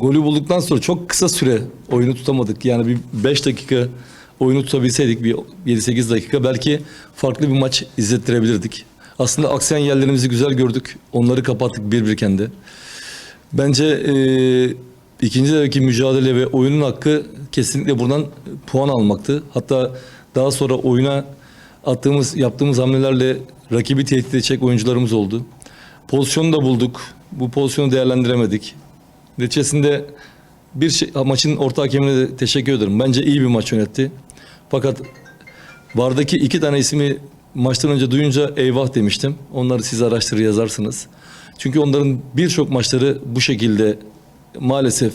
Golü bulduktan sonra çok kısa süre oyunu tutamadık. Yani bir 5 dakika oyunu tutabilseydik bir 7-8 dakika belki farklı bir maç izlettirebilirdik. Aslında aksayan yerlerimizi güzel gördük. Onları kapattık bir bir. Bence e, ikinci devreki mücadele ve oyunun hakkı kesinlikle buradan puan almaktı. Hatta daha sonra oyuna attığımız, yaptığımız hamlelerle rakibi tehdit edecek oyuncularımız oldu. Pozisyonu da bulduk. Bu pozisyonu değerlendiremedik. Neticesinde bir şey, maçın orta hakemine de teşekkür ederim. Bence iyi bir maç yönetti. Fakat Vardaki iki tane ismi maçtan önce duyunca eyvah demiştim. Onları siz araştırır yazarsınız. Çünkü onların birçok maçları bu şekilde maalesef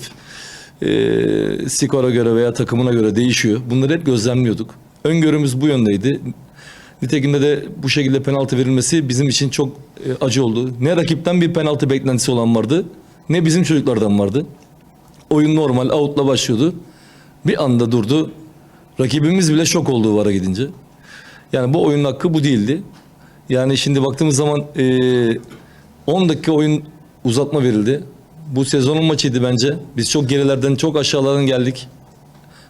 e, skora göre veya takımına göre değişiyor. Bunları hep gözlemliyorduk. Öngörümüz bu yöndeydi. Nitekim de bu şekilde penaltı verilmesi bizim için çok e, acı oldu. Ne rakipten bir penaltı beklentisi olan vardı ne bizim çocuklardan vardı. Oyun normal out'la başlıyordu. Bir anda durdu. Rakibimiz bile şok oldu VAR'a gidince. Yani bu oyunun hakkı bu değildi. Yani şimdi baktığımız zaman e, 10 dakika oyun uzatma verildi. Bu sezonun maçıydı bence. Biz çok gerilerden, çok aşağılardan geldik.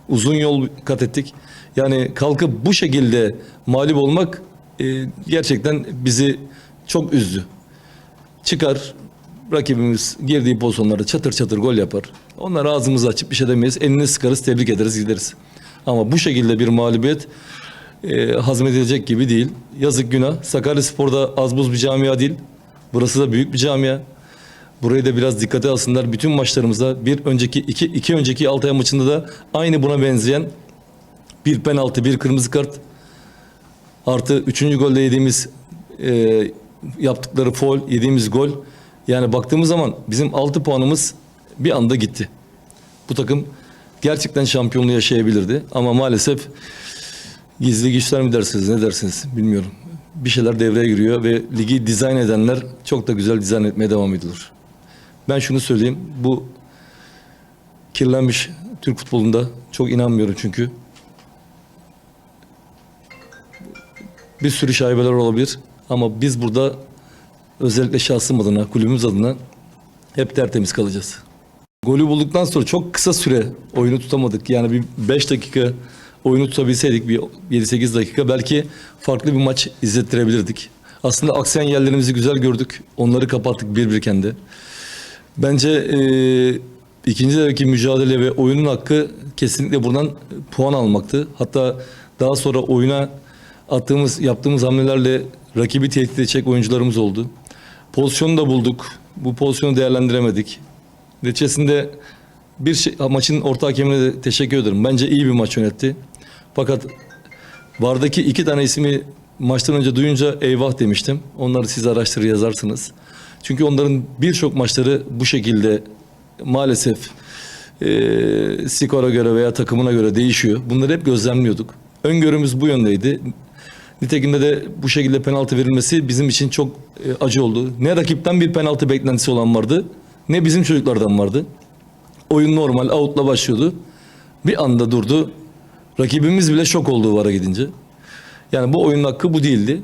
Uzun yol kat ettik. Yani kalkıp bu şekilde mağlup olmak e, gerçekten bizi çok üzdü. Çıkar, rakibimiz girdiği pozisyonlarda çatır çatır gol yapar. Onlar ağzımızı açıp bir şey demeyiz. Elini sıkarız, tebrik ederiz, gideriz. Ama bu şekilde bir mağlubiyet e, hazmedilecek gibi değil. Yazık günah. Sakaryaspor'da az buz bir camia değil. Burası da büyük bir camia. Burayı da biraz dikkate alsınlar. Bütün maçlarımızda bir önceki iki, iki önceki Altay maçında da aynı buna benzeyen bir penaltı, bir kırmızı kart artı üçüncü golde yediğimiz e, yaptıkları foul, yediğimiz gol. Yani baktığımız zaman bizim 6 puanımız bir anda gitti. Bu takım gerçekten şampiyonluğu yaşayabilirdi ama maalesef gizli güçler mi dersiniz ne dersiniz bilmiyorum. Bir şeyler devreye giriyor ve ligi dizayn edenler çok da güzel dizayn etmeye devam ediyor. Ben şunu söyleyeyim bu kirlenmiş Türk futbolunda çok inanmıyorum çünkü bir sürü şaibeler olabilir ama biz burada özellikle şahsım adına, kulübümüz adına hep tertemiz kalacağız. Golü bulduktan sonra çok kısa süre oyunu tutamadık. Yani bir 5 dakika oyunu tutabilseydik bir 7-8 dakika belki farklı bir maç izlettirebilirdik. Aslında aksayan yerlerimizi güzel gördük. Onları kapattık bir bir. Bence e, ikinci devreki mücadele ve oyunun hakkı kesinlikle buradan puan almaktı. Hatta daha sonra oyuna attığımız, yaptığımız hamlelerle rakibi tehdit edecek oyuncularımız oldu. Pozisyonu da bulduk. Bu pozisyonu değerlendiremedik. Neticesinde bir şey, maçın orta hakemine de teşekkür ederim. Bence iyi bir maç yönetti. Fakat Vardaki iki tane ismi maçtan önce duyunca eyvah demiştim. Onları siz araştırır yazarsınız. Çünkü onların birçok maçları bu şekilde maalesef e, skora göre veya takımına göre değişiyor. Bunları hep gözlemliyorduk. Öngörümüz bu yöndeydi. Nitekim de bu şekilde penaltı verilmesi bizim için çok e, acı oldu. Ne rakipten bir penaltı beklentisi olan vardı ne bizim çocuklardan vardı. Oyun normal out'la başlıyordu. Bir anda durdu. Rakibimiz bile şok oldu VAR'a gidince. Yani bu oyunun hakkı bu değildi.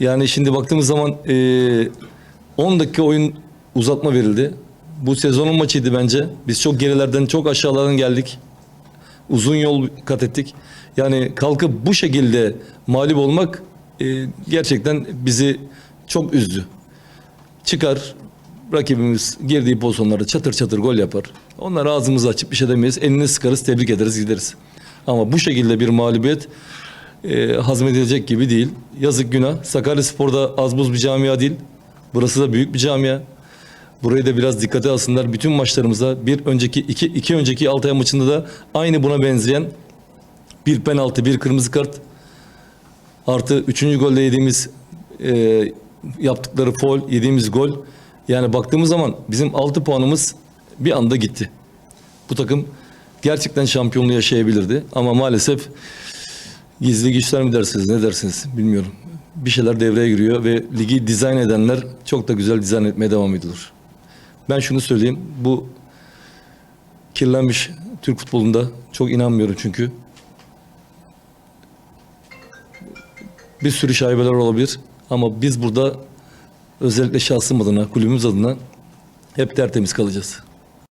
Yani şimdi baktığımız zaman e, 10 dakika oyun uzatma verildi. Bu sezonun maçıydı bence. Biz çok gerilerden, çok aşağılardan geldik. Uzun yol kat ettik. Yani kalkıp bu şekilde mağlup olmak e, gerçekten bizi çok üzdü. Çıkar, rakibimiz girdiği pozisyonlarda çatır çatır gol yapar. Onlar ağzımızı açıp bir şey demeyiz. Elini sıkarız, tebrik ederiz, gideriz. Ama bu şekilde bir mağlubiyet e, hazmedilecek gibi değil. Yazık günah. Sakaryaspor'da az buz bir camia değil. Burası da büyük bir camia. Burayı da biraz dikkate alsınlar. Bütün maçlarımızda bir önceki iki, iki önceki Altay maçında da aynı buna benzeyen bir penaltı, bir kırmızı kart artı üçüncü golde yediğimiz e, yaptıkları foul, yediğimiz gol. Yani baktığımız zaman bizim 6 puanımız bir anda gitti. Bu takım gerçekten şampiyonluğu yaşayabilirdi ama maalesef gizli güçler mi dersiniz ne dersiniz bilmiyorum. Bir şeyler devreye giriyor ve ligi dizayn edenler çok da güzel dizayn etmeye devam ediyor. Ben şunu söyleyeyim bu kirlenmiş Türk futbolunda çok inanmıyorum çünkü bir sürü şaibeler olabilir ama biz burada özellikle şahsım adına, kulübümüz adına hep tertemiz kalacağız.